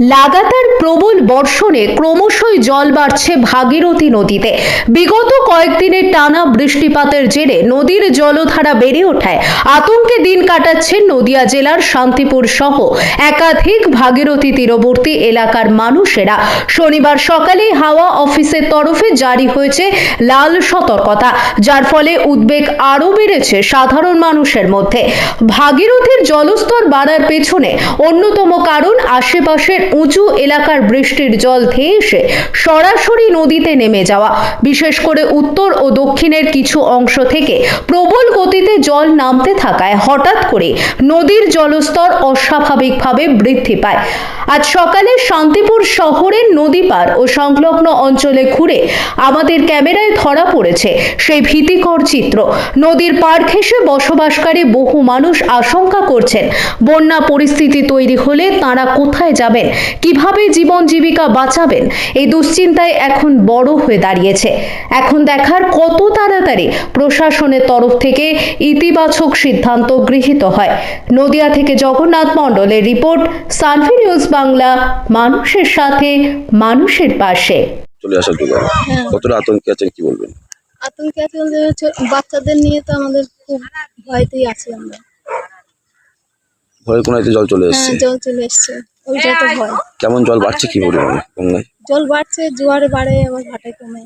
লাগাতার প্রবল বর্ষণে ক্রমশই জল বাড়ছে ভাগীরথী নদীতে। বিগত কয়েকদিনের টানা বৃষ্টিপাতের জেরে নদীর জলধারা বেড়ে ওঠায়। আতঙ্কে দিন কাটাচ্ছেন নদিয়া জেলার শান্তিপুর সহ একাধিক ভাগীরথী তীরবর্তী এলাকার মানুষেরা। শনিবার সকালে হাওয়া অফিসের তরফে জারি হয়েছে লাল সতর্কতা, যার ফলে উদ্বেগ আরও বেড়েছে সাধারণ মানুষের মধ্যে। ভাগীরথীর জলস্তর বাড়ার পেছনে অন্যতম কারণ আশেপাশের উঁচু এলাকার বৃষ্টির জল ধেয়ে এসে সরাসরি নদীতে নেমে যাওয়া। বিশেষ করে উত্তর ও দক্ষিণের কিছু অংশ থেকে প্রবল গতিতে জল নামতে থাকায় হঠাৎ করে নদীর জলস্তর অস্বাভাবিকভাবে বৃদ্ধি পায়। আজ সকালে শান্তিপুর শহরের নদী পার ও সংলগ্ন অঞ্চলে ঘুরে আমাদের ক্যামেরায় ধরা পড়েছে সেই ভীতিকর চিত্র। নদীর পার ঘেঁষে বসবাসকারী বহু মানুষ আশঙ্কা করছেন, বন্যা পরিস্থিতি তৈরি হলে তারা কোথায় যাবেন? কীভাবে জীবন জীবিকা বাঁচাবেন? এই দুশ্চিন্তায় এখন বড় হয়ে দাঁড়িয়েছে। এখন দেখার কত তাড়াতাড়ি প্রশাসনের তরফ থেকে ইতিবাচক সিদ্ধান্ত গৃহীত হয়। নদিয়া থেকে জগন্নাথ মণ্ডলের রিপোর্ট সানভি নিউজ বাংলা মানুষের সাথে মানুষের পাশে। চলে আসার জন্য হ্যাঁ। কতটা আতঙ্কে আছেন কি বলবেন? আতঙ্কে আছে বলতে হচ্ছে বাচ্চাদের নিয়ে তো আমাদের খুব ভয়তেই আছি আমরা। কোনাইতে জল চলে এসছে। হ্যাঁ জল চলে এসছে। ওইটা তো ভয়। কেমন জল বাড়ছে কি পরিমাণে গঙ্গায়? জল বাড়ছে জোয়ারে বাড়ে আবার ভাটায় কমে।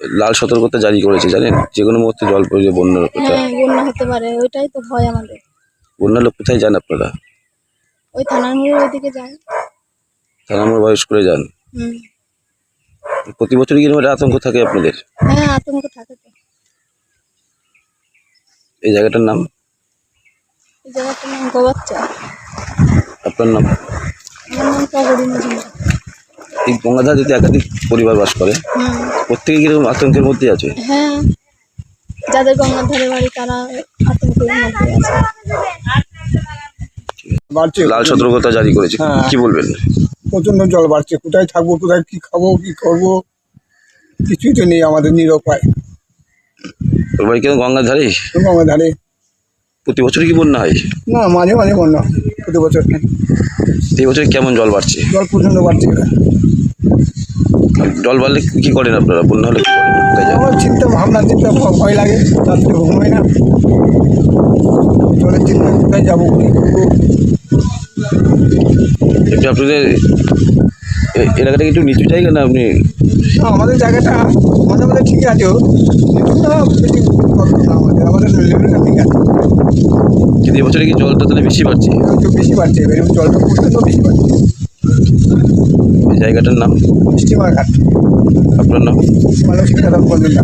লাল সতর্কতা জারি করেছে জানেন? যে কোনো মুহূর্তে জল পড়ে যায় বন্যার কোথায় হ্যাঁ বন্যা হতে পারে ওইটাই তো ভয় আমাদের। বন্যার লোক কোথায় যান আপনারা? ওই থানার মোড়ের ওইদিকে যায়। থানা আমার বয়স করে যান? হুম। প্রতি বছরই কি এরকম আতঙ্ক থাকে আপনাদের? হ্যাঁ আতঙ্ক থাকে তো। এই জায়গাটার নাম? এই জায়গাটার নাম গোবাচ্চা আপনার নাম? এই গঙ্গাধার যদি একাধিক পরিবার বাস করে প্রত্যেকে কীরকম আতঙ্কের মধ্যে আছে? হ্যাঁ। যাদের গঙ্গার ধারে বাড়ি তারা আতঙ্কের মধ্যে আছে। লাল সতর্কতা জারি করেছে। হ্যাঁ। কি বলবেন? প্রচণ্ড জল বাড়ছে। কোথায় থাকব কোথায় কি খাব কি করব? কিছুই তো নেই আমাদের নিরপায়। তোর বাড়ি কেন গঙ্গার ধারে আমার ধারে প্রতি বছর কি বন্যা হয়? না মাঝে মাঝে বন্যা প্রতি বছর। এই বছর কেমন জল বাড়ছে? জল প্রচণ্ড বাড়ছে জল বাড়লে কি করেন আপনারা? বন্যা হলে কি করেন? আমার চিন্তা ভাবনা চিন্তা ভয় লাগে। রাত্রে ঘুমাই না। জলের চিন্তা কোথায় যাব আপনাদের এলাকাটা কি একটু নিচু জায়গা না আপনি? আমাদের জায়গাটা মাঝে মাঝে ঠিক আছে। আমাদের। আমাদের ঠিক আছে। কিন্তু এবছরে কি জলটা তাহলে বেশি বাড়ছে? একটু বেশি বাড়ছে এবার জলটা পড়তে তো বেশি বাড়ছে। ওই জায়গাটার নাম? স্টিমার ঘাট আপনার নাম? মানসিক খারাপ করবেন না